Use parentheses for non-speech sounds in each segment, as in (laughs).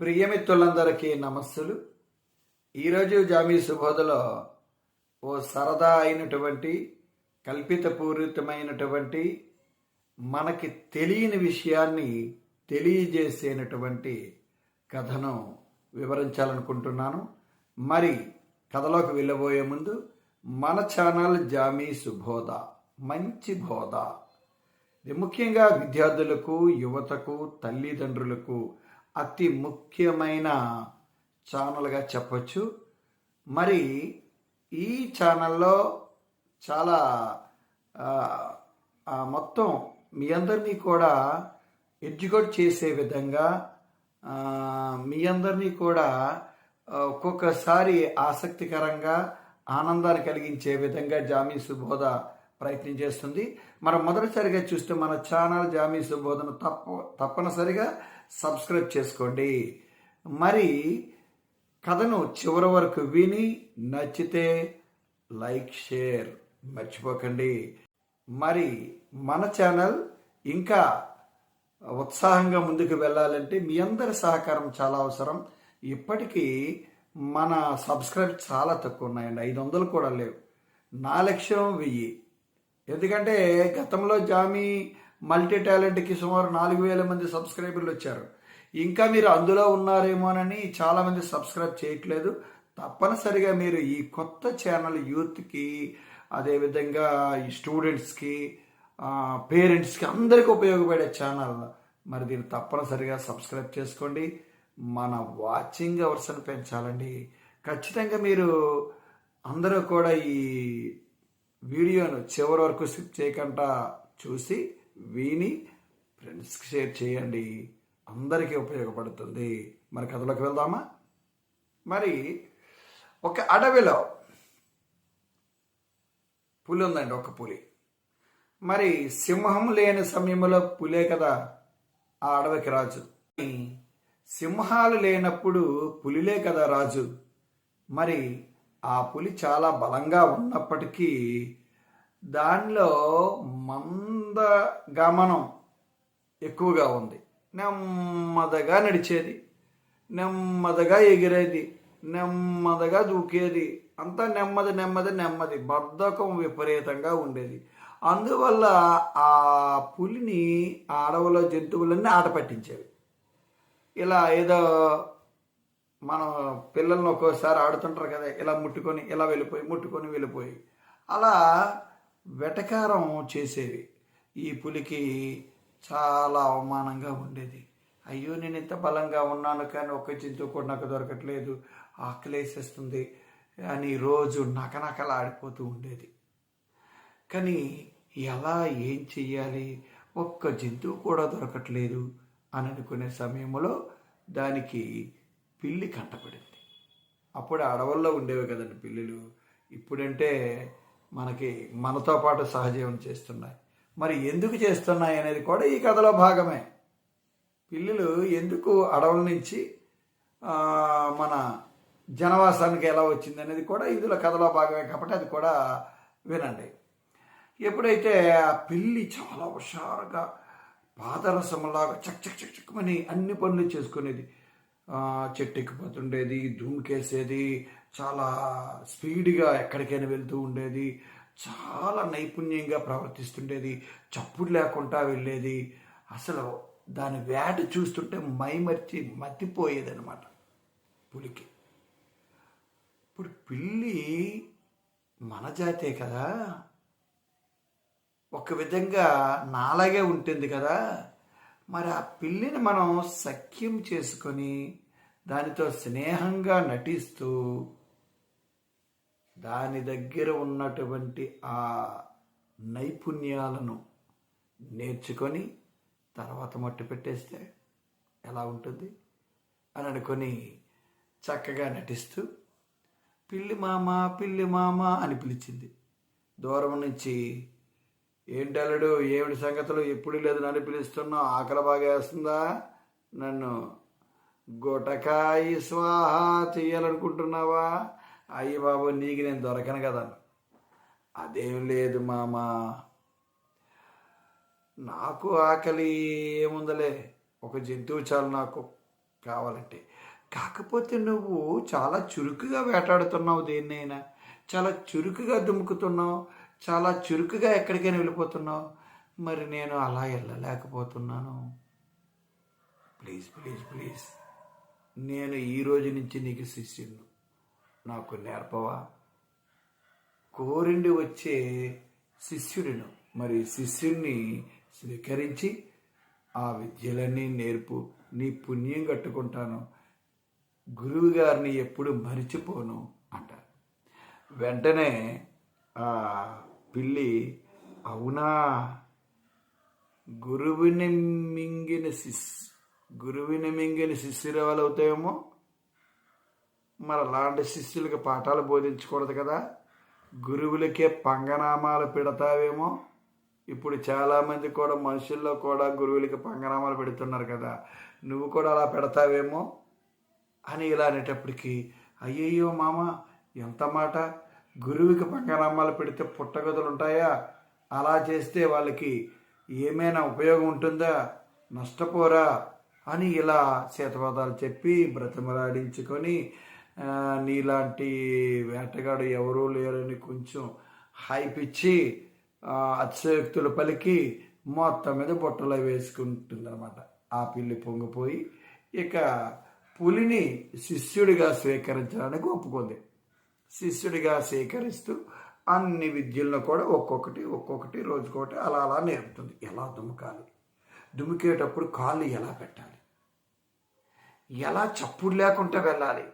ప్రియమిత్రులందరికీ నమస్సులు. ఈరోజు జామీ సుబోధలో ఓ సరదా అయినటువంటి కల్పితపూరితమైనటువంటి మనకి తెలియని విషయాన్ని తెలియజేసేనటువంటి కథను వివరించాలనుకుంటున్నాను. మరి కథలోకి వెళ్ళబోయే ముందు మన ఛానల్ జామీ సుబోధ మంచి బోధ. ఇది ముఖ్యంగా విద్యార్థులకు యువతకు తల్లిదండ్రులకు అతి ముఖ్యమైన ఛానల్గా చెప్పచ్చు. మరి ఈ ఛానల్లో చాలా మొత్తం మీ అందరినీ కూడా ఎడ్యుకేట్ చేసే విధంగా మీ అందరినీ కూడా ఒక్కొక్కసారి ఆసక్తికరంగా ఆనందాన్ని కలిగించే విధంగా జామీ సుబోధ ప్రయత్నం చేస్తుంది. మనం మొదటిసారిగా చూస్తే మన ఛానల్ జామీ సుబోధను తప్ప తప్పనిసరిగా సబ్స్క్రైబ్ చేసుకోండి. మరి కథను చివరి వరకు విని నచ్చితే లైక్ షేర్ మర్చిపోకండి. మరి మన ఛానల్ ఇంకా ఉత్సాహంగా ముందుకు వెళ్ళాలంటే మీ అందరి సహకారం చాలా అవసరం. ఇప్పటికీ మన సబ్స్క్రైబ్ చాలా తక్కువ ఉన్నాయండి. ఐదు వందలు కూడా లేవు. నా లక్ష్యం వెయ్యి. ఎందుకంటే గతంలో జామీ మల్టీ టాలెంట్కి సుమారు నాలుగు వేల మంది సబ్స్క్రైబర్లు వచ్చారు. ఇంకా మీరు అందులో ఉన్నారేమోనని చాలామంది సబ్స్క్రైబ్ చేయట్లేదు. తప్పనిసరిగా మీరు ఈ కొత్త ఛానల్ యూత్కి అదేవిధంగా ఈ స్టూడెంట్స్కి పేరెంట్స్కి అందరికీ ఉపయోగపడే ఛానల్. మరి దీన్ని తప్పనిసరిగా సబ్స్క్రైబ్ చేసుకోండి. మన వాచింగ్ అవర్స్ని పెంచాలండి. ఖచ్చితంగా మీరు అందరూ కూడా ఈ వీడియోను చివరి వరకు స్కిప్ చేయకుండా చూసి విని ఫ్రెండ్స్కి షేర్ చేయండి. అందరికీ ఉపయోగపడుతుంది. మరి కథలోకి వెళ్దామా? మరి ఒక అడవిలో పులి ఉందండి ఒక పులి. మరి సింహం లేని సమయంలో పులే కదా ఆ అడవికి రాజు. సింహాలు లేనప్పుడు పులిలే కదా రాజు. మరి ఆ పులి చాలా బలంగా ఉన్నప్పటికీ దానిలో మంద గమనం ఎక్కువగా ఉంది. నెమ్మదిగా నడిచేది. నెమ్మదిగా ఎగిరేది. నెమ్మదిగా దూకేది. అంతా నెమ్మది నెమ్మది నెమ్మది బద్ధకం విపరీతంగా ఉండేది. అందువల్ల ఆ పులిని అడవులో జంతువులన్నీ ఆట పట్టించేవి. ఇలా ఏదో మనం పిల్లల్ని ఒక్కోసారి ఆడుతుంటారు కదా ఇలా ముట్టుకొని ఇలా వెళ్ళిపోయి ముట్టుకొని వెళ్ళిపోయి. అలా వెటకారం చేసేవి. ఈ పులికి చాలా అవమానంగా ఉండేది. అయ్యో నేను ఇంత బలంగా ఉన్నాను కానీ ఒక్క జంతువు కూడా నాకు దొరకట్లేదు. ఆకలేసేస్తుంది అని రోజు నకనకలాడిపోతూ ఉండేది. కానీ ఎలా ఏం చెయ్యాలి? ఒక్క జంతువు కూడా దొరకట్లేదు అని అనుకునే సమయంలో దానికి పిల్లి కంటపడింది. అప్పుడు అడవుల్లో ఉండేవి కదండి పిల్లులు. ఇప్పుడంటే మనకి మనతో పాటు సహజీవనం చేస్తున్నాయి. మరి ఎందుకు చేస్తున్నాయి అనేది కూడా ఈ కథలో భాగమే. పిల్లులు ఎందుకు అడవుల నుంచి మన జనవాసానికి ఎలా వచ్చింది అనేది కూడా ఇందులో కథలో భాగమే కాబట్టి అది కూడా వినండి. ఎప్పుడైతే ఆ పిల్లి చాలా హుషారుగా పాదరసంలాగా చక్ చక్ చక్ చక్మని అన్ని పనులు చేసుకునేది చెట్టు ఎక్కిపోతుండేది దుమ్కేసేది చాలా స్పీడ్గా ఎక్కడికైనా వెళ్తూ ఉండేది చాలా నైపుణ్యంగా ప్రవర్తిస్తుండేది చప్పుడు లేకుండా వెళ్ళేది. అసలు దాని వేట చూస్తుంటే మైమర్చి మతిపోయేది అనమాట పులికి. ఇప్పుడు పిల్లి మన జాతే కదా ఒక విధంగా నాలాగే ఉంటుంది కదా మరి ఆ పిల్లిని మనం సఖ్యం చేసుకొని దానితో స్నేహంగా నటిస్తూ దాని దగ్గర ఉన్నటువంటి ఆ నైపుణ్యాలను నేర్చుకొని తర్వాత మట్టు పెట్టేస్తే ఎలా ఉంటుంది అని అనుకొని చక్కగా నటిస్తూ పిల్లి మామ పిల్లి మామ అని పిలిచింది. దూరం నుంచి ఏంటలడు ఏమిటి సంగతులు? ఎప్పుడు లేదు నన్ను పిలుస్తున్నావు? ఆకలి బాగా వేస్తుందా? నన్ను గుటకాయి స్వాహ చేయాలనుకుంటున్నావా అయ్యి బాబు నీకు నేను దొరకను కదా. అదేం లేదు మామ. నాకు ఆకలి ఏముందలే. ఒక జంతువు చాలు నాకు కావాలంటే. కాకపోతే నువ్వు చాలా చురుకుగా వేటాడుతున్నావు దేన్నైనా. చాలా చురుకుగా దుముకుతున్నావు. చాలా చురుకుగా ఎక్కడికైనా వెళ్ళిపోతున్నావు. మరి నేను అలా వెళ్ళలేకపోతున్నాను. Please please please. నేను ఈ రోజు నుంచి నీకు శిష్యుడు నాకు నేర్పవా? కోరిండి వచ్చే శిష్యుడిను. మరి శిష్యుణ్ణి స్వీకరించి ఆ విద్యలన్నీ నేర్పు. నీ పుణ్యం కట్టుకుంటాను. గురువు గారిని ఎప్పుడు మరిచిపోను అంటారు. వెంటనే పిల్లి అవునా? గురువుని మింగిన శిస్ గురువుని మింగిన శిష్యురాలు అవుతాయేమో మరి అలాంటి శిష్యులకి పాఠాలు బోధించకూడదు కదా. గురువులకే పంగనామాలు పెడతావేమో? ఇప్పుడు చాలామంది కూడా మనుషుల్లో కూడా గురువులకి పంగనామాలు పెడుతున్నారు కదా. నువ్వు కూడా అలా పెడతావేమో? అని ఇలా అనేటప్పటికీ అయ్యయ్యో మామ ఎంత మాట? గురువుకి పంగనామాలు పెడితే పుట్టగదులు ఉంటాయా? అలా చేస్తే వాళ్ళకి ఏమైనా ఉపయోగం ఉంటుందా? నష్టపోరా? అని ఇలా శీతపదాలు చెప్పి బ్రతిమలాడించుకొని నీలాంటి వేటగాడు ఎవరూ లేరని కొంచెం హైప్ ఇచ్చి ఆ, అతిశయోక్తులు పలికి మొత్తం మీద బుట్టలో వేసుకుంటుందన్నమాట. ఆ పిల్లి పొంగిపోయి ఇక పులిని శిష్యుడిగా స్వీకరించడానికి ఒప్పుకుంది. శిష్యుడిగా స్వీకరిస్తూ అన్ని విద్యలను కూడా ఒక్కొక్కటి ఒక్కొక్కటి రోజుకొకటి అలా అలా నేర్పుతుంది. ఎలా దుమకాలి? దుమికేటప్పుడు కాళ్ళు ఎలా పెట్టాలి? ఎలా చప్పుడు లేకుండా వెళ్ళాలి?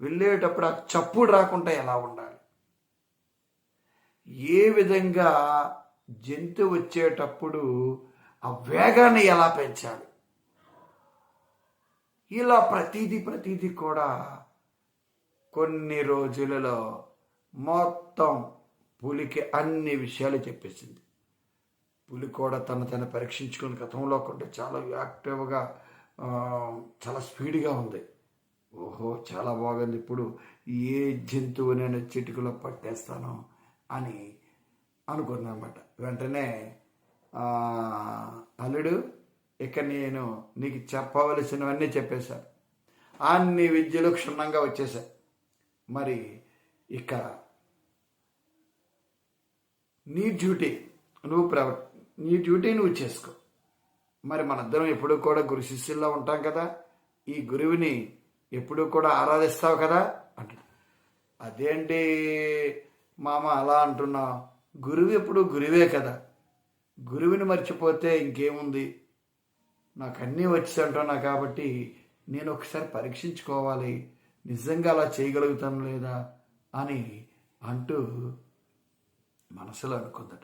వెళ్ళేటప్పుడు ఆ చప్పుడు రాకుండా ఎలా ఉండాలి? ఏ విధంగా జంతువు వచ్చేటప్పుడు ఆ వేగాన్ని ఎలా పెంచాలి? ఇలా ప్రతిదీ ప్రతిదీ కూడా కొన్ని రోజులలో మొత్తం పులికి అన్ని విషయాలు చెప్పేసింది. పులి కూడా తను తను పరీక్షించుకుని గతంలో కంటే చాలా యాక్టివ్గా చాలా స్పీడ్గా ఉంది. ఓహో చాలా బాగుంది. ఇప్పుడు ఏ జంతువు నేను చిటికలో పట్టేస్తాను అని అనుకున్నమాట వెంటనే అల్లుడు ఇక నేను నీకు చెప్పవలసినవన్నీ చెప్పేశాను. అన్ని విద్యలు క్షుణ్ణంగా వచ్చేసాయి మరి ఇక నీ డ్యూటీ నువ్వు ప్రవ నీ డ్యూటీ నువ్వు చేసుకో. మరి మనందరం ఎప్పుడూ కూడా గురు శిష్యుల్లో ఉంటాం కదా. ఈ గురువుని ఎప్పుడూ కూడా ఆరాధిస్తావు కదా? అంటు అదేంటి మామ అలా అంటున్నావు గురువు ఎప్పుడు గురువే కదా. గురువుని మర్చిపోతే ఇంకేముంది? నాకు అన్నీ వచ్చి అంటున్నా కాబట్టి నేను ఒకసారి పరీక్షించుకోవాలి. నిజంగా అలా చేయగలుగుతాను లేదా అని అంటూ మనసులో అనుకుందట.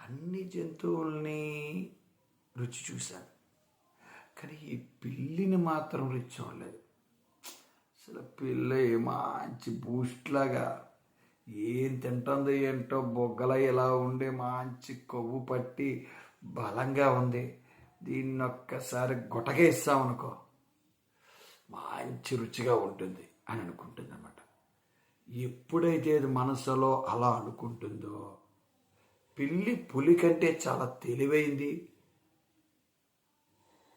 అన్ని జంతువుల్ని రుచి చూశాను. కానీ ఈ పిల్లిని మాత్రం రుచి చూడలేదు. అసలు పిల్ల మంచి బూస్ట్ లాగా ఏం తింటుందో ఏంటో బొగ్గల ఇలా ఉండి మంచి కొవ్వు పట్టి బలంగా ఉంది. దీన్ని ఒక్కసారి గుటకేస్తామనుకో. మంచి రుచిగా ఉంటుంది అని అనుకుంటుంది అనమాట ఎప్పుడైతే అది మనసులో అలా అనుకుంటుందో పిల్లి పులి కంటే చాలా తెలివైంది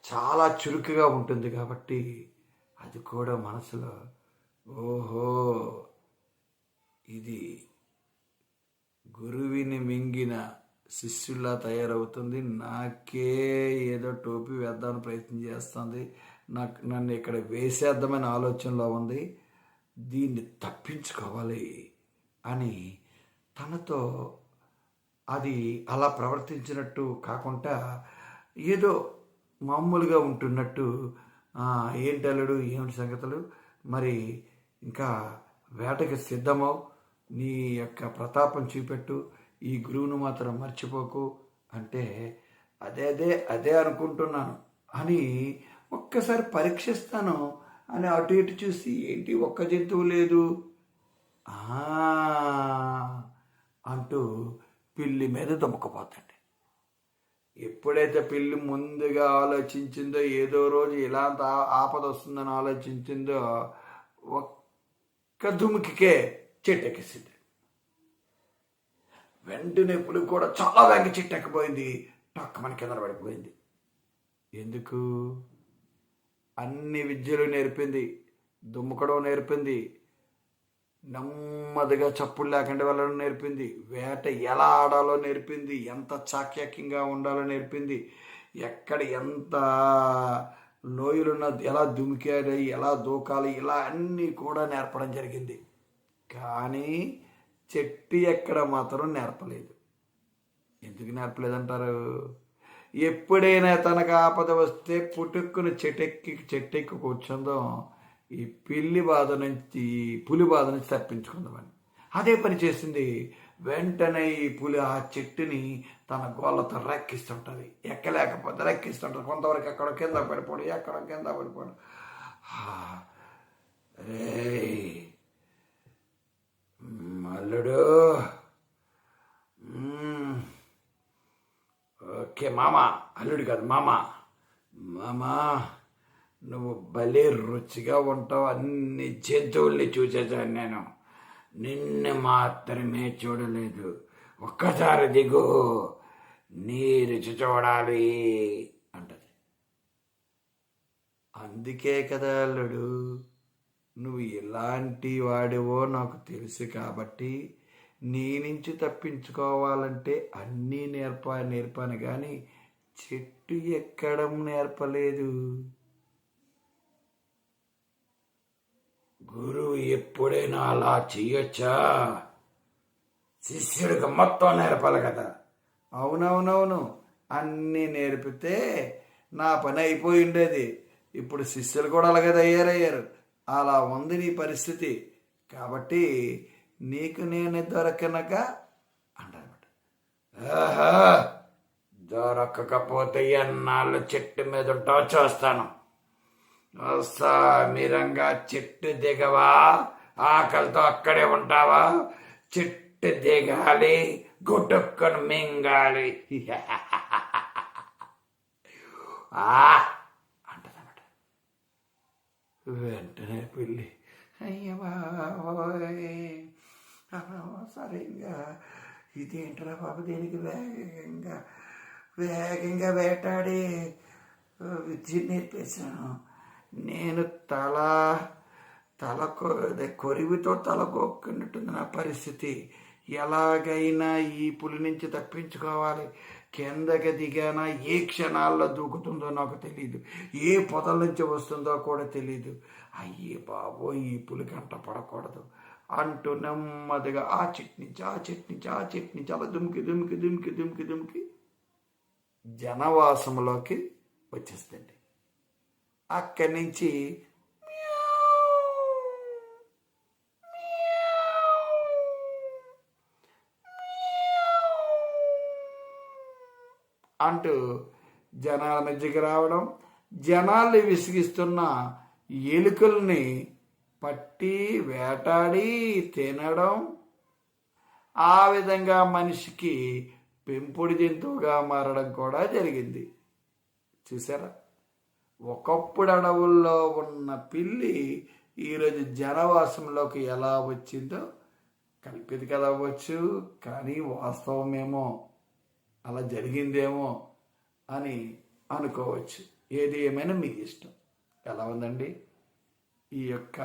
చాలా చురుకుగా ఉంటుంది కాబట్టి అది కూడా మనసులో ఓహో ఇది గురువిని మింగిన శిష్యుల్లా తయారవుతుంది. నాకే ఏదో టోపీ వేద్దామని ప్రయత్నం చేస్తుంది. నాకు నన్ను ఇక్కడ వేసేద్దామని ఆలోచనలో ఉంది. దీన్ని తప్పించుకోవాలి అని తనతో అది అలా ప్రవర్తించినట్టు కాకుండా ఏదో మామూలుగా ఉంటున్నట్టు ఏంటి అల్లుడు ఏమిటి సంగతులు? మరి ఇంకా వేటకి సిద్ధమవు. నీ యొక్క ప్రతాపం చూపెట్టు. ఈ గురువును మాత్రం మర్చిపోకు. అంటే అదే అదే అదే అనుకుంటున్నాను. అని ఒక్కసారి పరీక్షిస్తాను. అని అటు ఇటు చూసి ఏంటి ఒక్క జంతువు లేదు? అంటూ పిల్లి మీద దుమ్మకపోతాడు ఎప్పుడైతే పిల్లి ముందుగా ఆలోచించిందో ఏదో రోజు ఇలాంటి ఆపద వస్తుందని ఆలోచించిందో ఒక్క దుమికికే చెట్టెక్కిసింది. వెంటనే పులి కూడా చాలా వేగ చెట్టెక్కిపోయింది. టక్కమని కింద పడిపోయింది. ఎందుకు? అన్ని విద్యలు నేర్పింది దుమ్మకడం నేర్పింది నెమ్మదిగా చప్పులు లేకుండా వెళ్ళడం నేర్పింది వేట ఎలా ఆడాలో నేర్పింది ఎంత చాక్యాక్యంగా ఉండాలో నేర్పింది ఎక్కడ ఎంత లోయలున్న ఎలా దుమికాలి ఎలా దూకాలి ఇలా అన్నీ కూడా నేర్పడం జరిగింది. కానీ చెట్టు ఎక్కడ మాత్రం నేర్పలేదు. ఎందుకు నేర్పలేదంటారు? ఎప్పుడైనా తనకు ఆపద వస్తే పుట్టుక్కుని చెట్టెక్కి చెట్టెక్కి కూర్చుందాం ఈ పిల్లి బాధ నుంచి పులి బాధ నుంచి తప్పించుకుందామని అదే పని చేసింది. వెంటనే ఈ పులి ఆ చెట్టుని తన గోళ్ళతో రెక్కిస్తుంటుంది. ఎక్కలేకపోతే రెక్కిస్తుంటుంది. కొంతవరకు ఎక్కడో కింద పడిపోడు ఎక్కడో కింద పడిపోడు. ఆ, రేయ్ అల్లుడు మ్మ్. ఓకే మామ అల్లుడు కాదు మామ. మామ నువ్వు భలే రుచిగా ఉంటావు. అన్ని జంతువుల్ని చూసేసాను నేను. నిన్ను మాత్రమే చూడలేదు. ఒక్కసారి దిగు. నీ రుచి చూడాలి అంటది. అందుకే కదా అల్లుడు నువ్వు ఎలాంటి వాడివో నాకు తెలుసు కాబట్టి నీ నుంచి తప్పించుకోవాలంటే అన్నీ నేర్పా నేర్పాను కానీ చెట్టు ఎక్కడం నేర్పలేదు. గురువు ఎప్పుడైనా అలా చేయొచ్చా శిష్యుడికి మొత్తం నేర్పాలి కదా. అవునవునవును అన్నీ నేర్పితే నా పని అయిపోయి ఉండేది. ఇప్పుడు శిష్యులు కూడా అలాగే తయారయ్యారు. అలా ఉంది నీ పరిస్థితి. కాబట్టి నీకు నేను దొరకనక అంటారన్నమాట. దొరకకపోతే ఎన్నాళ్ళు చెట్టు మీద ఉంటావో చూస్తాను. మీరంగా చెట్టు దిగవా ఆకలితో అక్కడే ఉంటావా? చెట్టు దిగాలి గుటుక్కను మింగాలి. (laughs) అంటదన్నమాట. వెంటనే పిల్లి అయ్యా సరిగ్గా ఇదేంట్రా బాబు దీనికి వేగంగా వేగంగా వేటాడి విద్య నేర్పేశాను. నేను తల తల కొరివితో తల కొక్కున్నట్టుంది నా పరిస్థితి. ఎలాగైనా ఈ పులి నుంచి తప్పించుకోవాలి. కిందకి దిగానా ఏ క్షణాల్లో దూకుతుందో నాకు తెలియదు ఏ పొదల నుంచి వస్తుందో కూడా తెలియదు అయ్యే బాబో ఈ పులి కంట పడకూడదు. అంటూ నెమ్మదిగా ఆ చెట్టు నుంచి ఆ చెట్టు నుంచి ఆ చెట్టు నుంచి అలా దుమికి దుమికి దుమికి దుమికి దుమికి జనవాసంలోకి వచ్చేస్తుంది అక్కడి నుంచి అంటూ జనాల మధ్యకి రావడం జనాల్ని విసిగిస్తున్న ఎలుకల్ని పట్టి వేటాడి తినడం. ఆ విధంగా మనిషికి పెంపుడు జంతువుగా మారడం కూడా జరిగింది. చూసారా? ఒకప్పుడు అడవుల్లో ఉన్న పిల్లి ఈరోజు జనవాసంలోకి ఎలా వచ్చిందో కల్పిత కదా అవ్వచ్చు కానీ వాస్తవమేమో అలా జరిగిందేమో అని అనుకోవచ్చు. ఏది ఏమైనా మీ ఇష్టం. ఎలా ఉందండి? ఈ యొక్క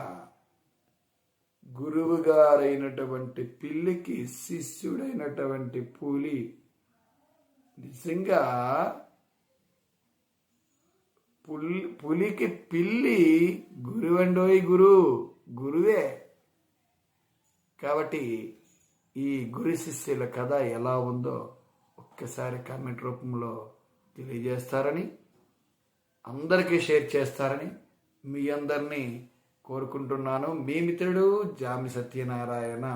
గురువు గారైనటువంటి పిల్లికి శిష్యుడైనటువంటి పూలి నిజంగా పులి పులికి పిల్లి గురువండోయ్ గురు గురువే. కాబట్టి ఈ గురు శిష్యుల కథ ఎలా ఉందో ఒక్కసారి కామెంట్ రూపంలో తెలియజేస్తారని అందరికీ షేర్ చేస్తారని మీ అందరినీ కోరుకుంటున్నాను. మీ మిత్రుడు జామి సత్యనారాయణ.